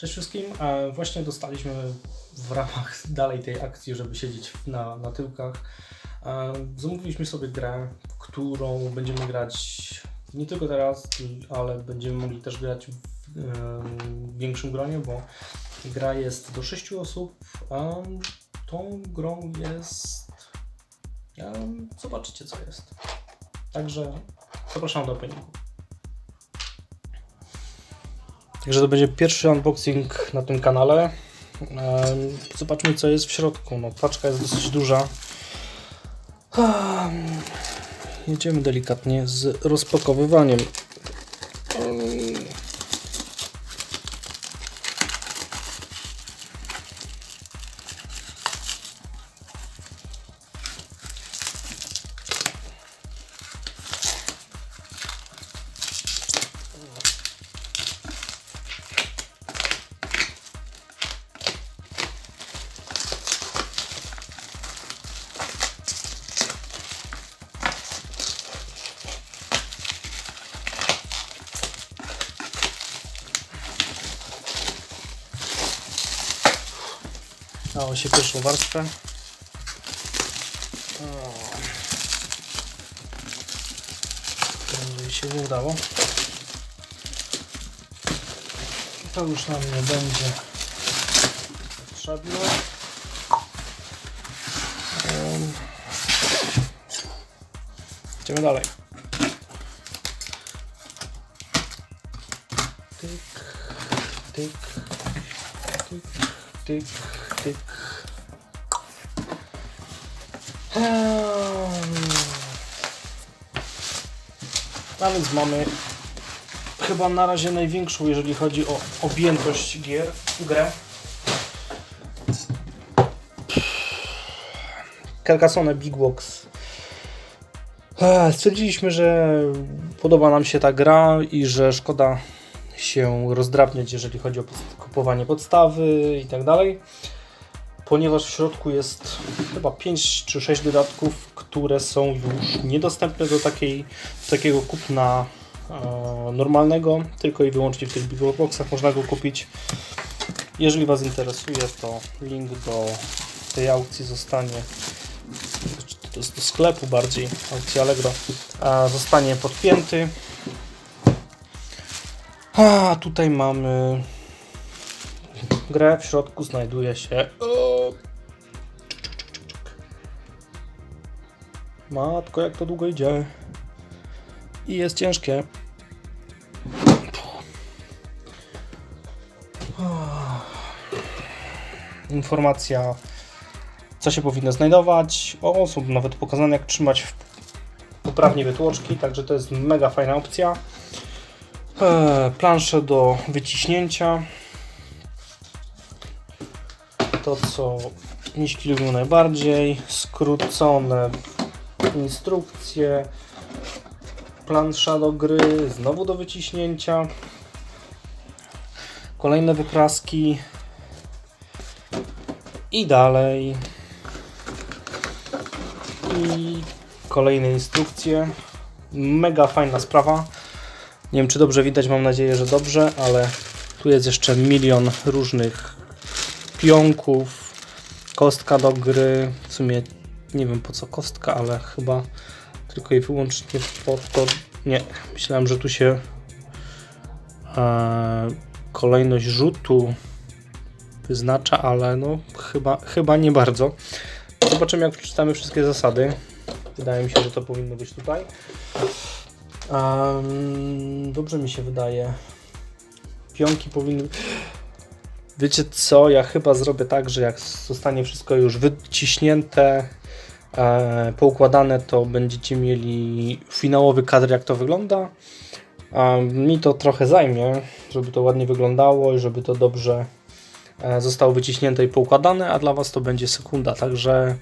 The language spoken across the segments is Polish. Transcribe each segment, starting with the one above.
Cześć wszystkim. E, Właśnie dostaliśmy w ramach dalej tej akcji, żeby siedzieć na, na tyłkach. e, Zamówiliśmy sobie grę, którą będziemy grać nie tylko teraz, ale będziemy mogli też grać w e, większym gronie, bo gra jest do 6 osób, tą grą jest. Zobaczycie co jest. Także zapraszam do openingu. Także to będzie pierwszy unboxing na tym kanale. Zobaczmy co jest w środku. No, paczka jest dosyć duża. Em, Jedziemy delikatnie z rozpakowywaniem. Dało się pierwszą warstwę. Jeżeli się nie udało. To już nam nie będzie potrzebne. Em. Idziemy dalej. Tyk, tyk, tyk, tyk, tyk. A więc mamy chyba na razie największą, jeżeli chodzi o objętość gier, grę. Carcassonne Big Box. Stwierdziliśmy, że podoba nam się ta gra i że szkoda się rozdrabniać, jeżeli chodzi o kupowanie podstawy i tak dalej, ponieważ w środku jest chyba 5 czy 6 dodatków, które są już niedostępne do, takiej, do takiego kupna e, normalnego, tylko i wyłącznie w tych Big Boxach można go kupić. Jeżeli Was interesuje, to link do tej aukcji zostanie do, do sklepu bardziej, aukcji Allegro, a, zostanie podpięty. A tutaj mamy grę. W środku znajduje się. O! Matko, jak to długo idzie. I jest ciężkie. Informacja, co się powinno znajdować. O, są nawet pokazane, jak trzymać poprawnie wytłoczki, także to jest mega fajna opcja. E, plansze do wyciśnięcia. To, co miśki lubią najbardziej. Skrócone instrukcje. Plansza do gry, znowu do wyciśnięcia. Kolejne wypraski. I dalej. I kolejne instrukcje. Mega fajna sprawa. Nie wiem, czy dobrze widać, mam nadzieję, że dobrze, ale tu jest jeszcze milion różnych pionków, kostka do gry. W sumie nie wiem po co kostka, ale chyba tylko i wyłącznie po to. Nie, myślałem, że tu się e, kolejność rzutu wyznacza, ale no chyba, chyba nie bardzo. Zobaczymy, jak przeczytamy wszystkie zasady. Wydaje mi się, że to powinno być tutaj. Dobrze mi się wydaje. Pionki powinny. Wiecie co? Ja chyba zrobię tak, że jak zostanie wszystko już wyciśnięte, e, poukładane, to będziecie mieli finałowy kadr, jak to wygląda. A mi to trochę zajmie, żeby to ładnie wyglądało i żeby to dobrze e, zostało wyciśnięte i poukładane, a dla Was to będzie sekunda, także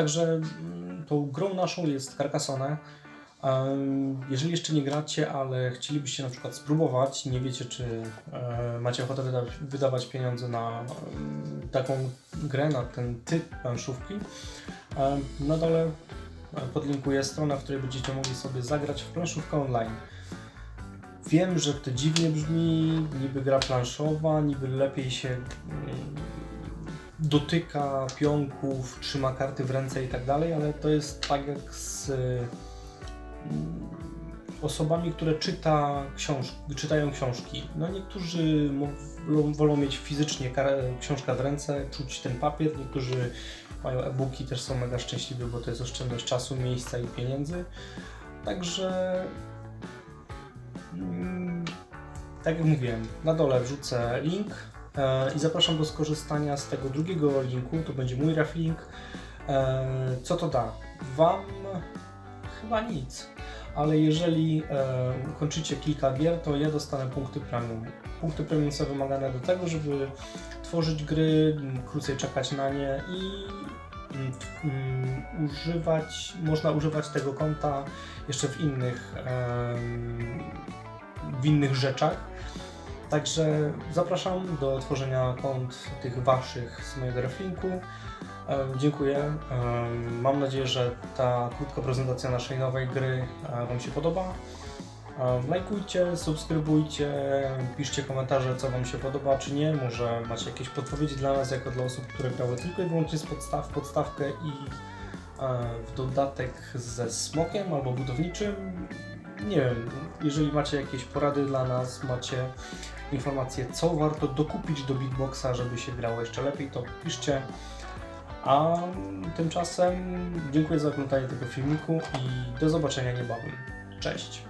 Także mm, tą grą naszą jest Carcassonne. Jeżeli jeszcze nie gracie, ale chcielibyście na przykład spróbować, nie wiecie czy e, macie ochotę wyda wydawać pieniądze na taką grę, na ten typ planszówki, na dole e, podlinkuję stronę, w której będziecie mogli sobie zagrać w planszówkę online. Wiem, że to dziwnie brzmi, niby gra planszowa, niby lepiej się mm, dotyka pionków, trzyma karty w ręce i tak dalej, ale to jest tak jak z mm, osobami, które czyta książ czytają książki. No niektórzy wolą, mieć fizycznie książkę w ręce, czuć ten papier, niektórzy mają e-booki, też są mega szczęśliwi, bo to jest oszczędność czasu, miejsca i pieniędzy. Także mm, tak jak mówiłem, na dole wrzucę link i zapraszam do skorzystania z tego drugiego linku, to będzie mój ref link. E, co to da? Wam chyba nic, ale jeżeli e, kończycie kilka gier, to ja dostanę punkty premium. Punkty premium są wymagane do tego, żeby tworzyć gry, m, krócej czekać na nie i mm, mm, używać, można używać tego konta jeszcze w innych, w innych rzeczach. Także zapraszam do tworzenia kont tych waszych z mojego reflinku. Dziękuję. Mam nadzieję, że ta krótka prezentacja naszej nowej gry e, Wam się podoba. Lajkujcie, subskrybujcie, piszcie komentarze, co Wam się podoba, czy nie. Może macie jakieś podpowiedzi dla nas, jako dla osób, które grały tylko i wyłącznie z podstaw, podstawkę i e, w dodatek ze smokiem albo budowniczym. Nie wiem, jeżeli macie jakieś porady dla nas, macie informacje, co warto dokupić do Big Boxa, żeby się grało jeszcze lepiej, to piszcie. A tymczasem dziękuję za oglądanie tego filmiku i do zobaczenia niebawem. Cześć!